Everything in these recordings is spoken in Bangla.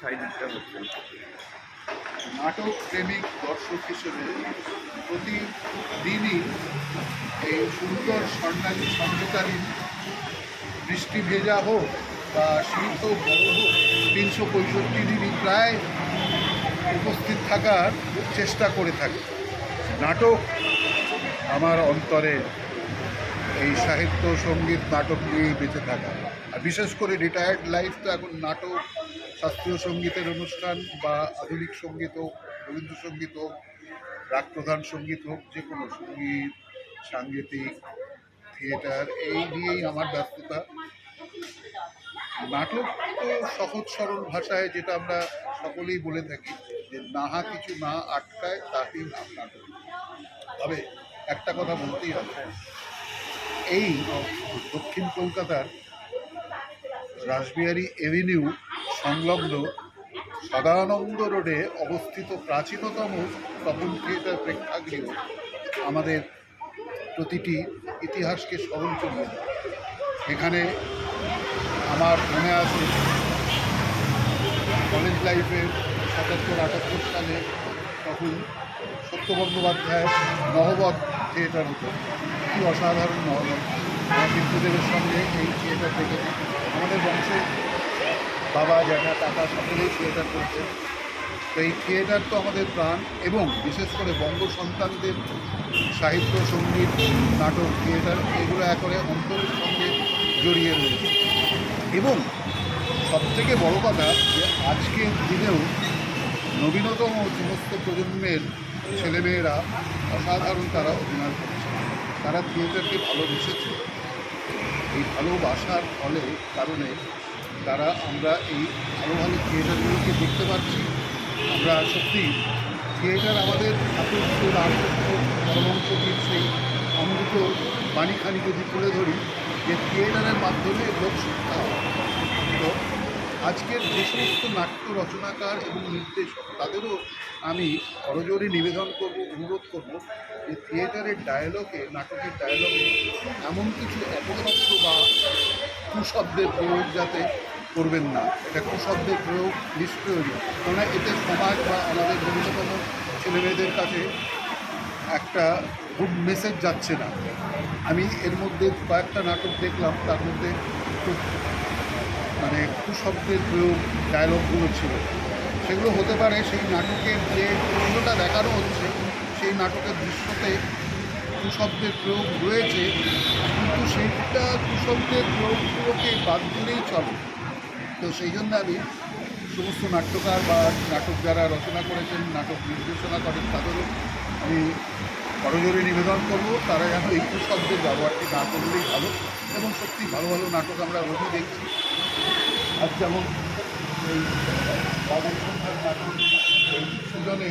সাইডটা হচ্ছে। নাটক প্রেমিক দর্শক হিসেবে প্রতিদিনই এই সুন্দর স্বর্ণালী ছন্দকালীন বৃষ্টি ভেজা হোক বা শীত হোক বড় হোক, তিনশো পঁয়ষট্টি দিনই প্রায় উপস্থিত থাকার চেষ্টা করে থাকি। নাটক আমার অন্তরে এই সাহিত্য, সংগীত, নাটক নিয়েই বেঁচে থাকা। বিশেষ করে রিটায়ার্ড লাইফ তো এখন নাটক, শাস্ত্রীয় সঙ্গীতের অনুষ্ঠান বা আধুনিক সংগীত হোক, রবীন্দ্রসঙ্গীত হোক রাগ প্রধান সংগীত হোক, যে কোনো সংগীত, সাংগীতিক, থিয়েটার, এই নিয়েই আমার ব্যস্ততা। নাটক তো সহজ সরল ভাষায় যেটা আমরা সকলেই বলে থাকি, যে নাহা কিছু না আটকায়, তাতেই নাটক। তবে একটা কথা বলতেই হবে, এই দক্ষিণ কলকাতার রাসবিহারী এভিনিউ সংলগ্ন সদানন্দ রোডে অবস্থিত প্রাচীনতম তপন থিয়েটার প্রেক্ষাগৃহ আমাদের প্রতিটি ইতিহাসকে স্মরণ দেয়। এখানে আমার মনে আছে কলেজ লাইফে সাতাত্তর আটাত্তর সালে তখন সত্য বন্দ্যোপাধ্যায় নহবত থিয়েটার হতো কি অসাধারণ নহবত বিদ্যুদেবের সঙ্গে এই থিয়েটার থেকে আমাদের বংশে বাবা, জ্যাঠা টাকা সকলেই থিয়েটার করছে। তো এই থিয়েটার তো আমাদের প্রাণ এবং বিশেষ করে বঙ্গ সন্তানদের সাহিত্য, সংগীত, নাটক থিয়েটার এগুলো একরে অন্তরের সঙ্গে জড়িয়ে রয়েছে। এবং সবথেকে বড় কথা যে আজকের দিনেও নবীনতম সমস্ত প্রজন্মের ছেলেমেয়েরা, অসাধারণ তারা অভিনয় করছে তারা থিয়েটারকে ভালোবেসেছে। এই ভালোবাসার ফলে কারণে তারা আমরা এই ভালো ভালো থিয়েটারগুলোকে দেখতে পাচ্ছি। আমরা সত্যি থিয়েটার আমাদের ঠাকুর পরমংশীর সেই অমৃত বাণীখানি যদি তুলে ধরি, যে থিয়েটারের মাধ্যমে লোক শিক্ষা তো আজকের যে সমস্ত নাট্য রচনাকার এবং নির্দেশক, তাদেরও আমি করজোরে নিবেদন করব, অনুরোধ করব যে থিয়েটারের ডায়ালগে নাটকের ডায়ালগে এমন কিছু অপশব্দ বা কুশব্দের প্রয়োগ যাতে করবেন না। এটা কুশব্দের প্রয়োগ নিষ্প্রয়োজন কেননা এতে সমাজ বা আমাদের নবীনতম ছেলেমেয়েদের কাছে একটা গুড মেসেজ যাচ্ছে না। আমি এর মধ্যে কয়েকটা নাটক দেখলাম, তার মধ্যে খুব মানে কুশব্দের প্রয়োগ ডায়লগগুলো ছিল। সেগুলো হতে পারে সেই নাটকের যে দৃশ্যটা দেখানো হচ্ছে সেই নাটকের দৃশ্যতে কুশব্দের প্রয়োগ রয়েছে, কিন্তু সেইটা কুশব্দের প্রয়োগগুলোকে বাদ দিলেই চলে। তো সেই জন্য আমি সমস্ত নাট্যকার বা নাটক যারা রচনা করেছেন, নাটক নির্দেশনা করেন, তাদেরও আমি করজোরে নিবেদন করব, তারা যেন এই কুশব্দের ব্যবহারটি না করলেই ভালো এবং সত্যি ভালো ভালো নাটক আমরা রোজই দেখছি। আর যেমন এই এই সুজনে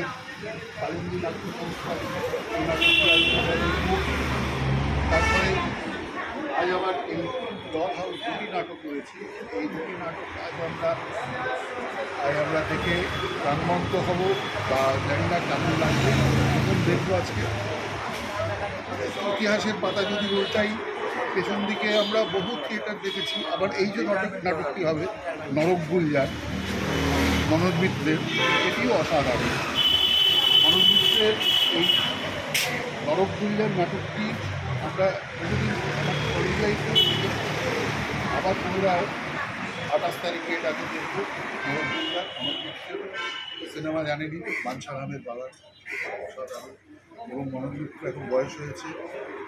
কালিন্দী নাট্য সংস্থা তারপরে আজ আবার এই ডল হাউস দুটি নাটক রয়েছে এই দুটি নাটক আজ আমরা আজ আমরা দেখে প্রাণবন্ত হব বা জানি না কেমন লাগবে এখন দেখব আজকে ইতিহাসের পাতা যদি উল্টাই পেছন দিকে আমরা বহু থিয়েটার দেখেছি, আবার এই যে নাটক নাটকটি হবে নরক গুলজার মনোজ এটিও অসাধারণ। মনোজ মিত্রের এই গুলজার নাটকটি আমরা বহুদিন আবার পুনরায় আঠাশ তারিখে এটাকে দেখব। গুলজার মনোজ মিত্রের সিনেমা জানেনি বাঞ্ছারামের বাবার অসাধারণ। এবং মনোজ এখন বয়স হয়েছে।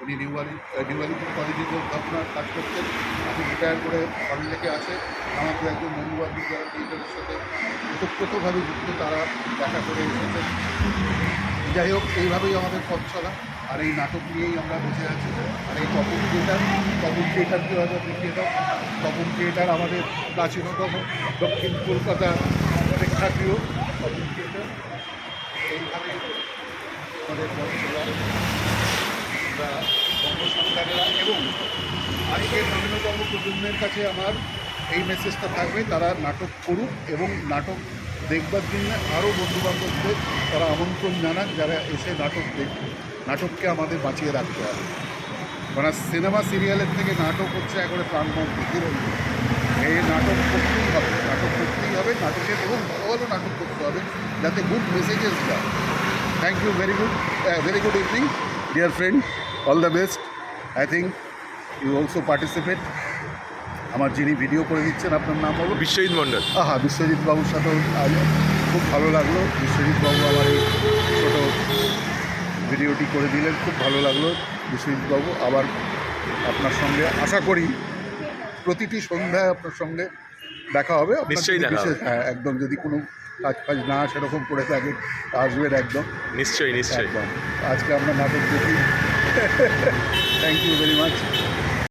উনি নিউবালি নিউবালিপুর কলেজে আপনার কাজ করতেন এখন রিটায়ার করে লেকে আছে। আমার দু একজন বন্ধুবান্ধব যারা সাথে ওতপ্রোতভাবে যুক্ত তারা দেখা করে এসেছেন। যাই হোক, এইভাবেই আমাদের পথ চলা। আর এই নাটক নিয়েই আমরা বেঁচে আছি। আর এই তপন থিয়েটার তপন থিয়েটার দু হাজার থিয়েটার তপন থিয়েটার আমাদের প্রাচীনতম দক্ষিণ কলকাতা প্রেক্ষাগৃহ। তপন থিয়েটার, এইভাবে আমাদের পথ চলা। আমরা বঙ্গ সরকারেরা এবং আজকের নবীনতম প্রজন্মের কাছে আমার মেসেজটা থাকবে, তারা নাটক করুক এবং নাটক দেখবার জন্য আরও বন্ধুবান্ধবদের তারা আমন্ত্রণ জানান যারা এসে নাটক দেখবে নাটককে আমাদের বাঁচিয়ে রাখতে হবে। কারণ সিনেমা সিরিয়ালের থেকে নাটক হচ্ছে একবারে প্রাণবন্ত চিরঞ্জীব এই নাটক করতেই হবে, নাটক করতেই হবে নাটকে এবং ভালো ভালো নাটক করতে হবে, যাতে গুড মেসেজেস যায়। Thank you very good very good evening dear friend all the best I think you also participate আমার যিনি ভিডিও করে দিচ্ছেন আপনার নাম বলো বিশ্বজিৎ মণ্ডল। আহা বিশ্বজিৎ বাবুর সাথেও খুব ভালো লাগল। বিশ্বজিৎ বাবু আমার এই ছোটো ভিডিওটি করে দিলেন খুব ভালো লাগল। বিশ্বজিৎ বাবু আবার আপনার সঙ্গে আশা করি প্রতিটি সন্ধ্যায় আপনার সঙ্গে দেখা হবে। নিশ্চয়ই বিশেষ- হ্যাঁ একদম যদি কোনো কাজ ফাজ না সেরকম করে থাকে আসবেন একদম। নিশ্চয়ই নিশ্চয়ই। একদম। আজকে আমরা নাটক দেখি। Thank you very much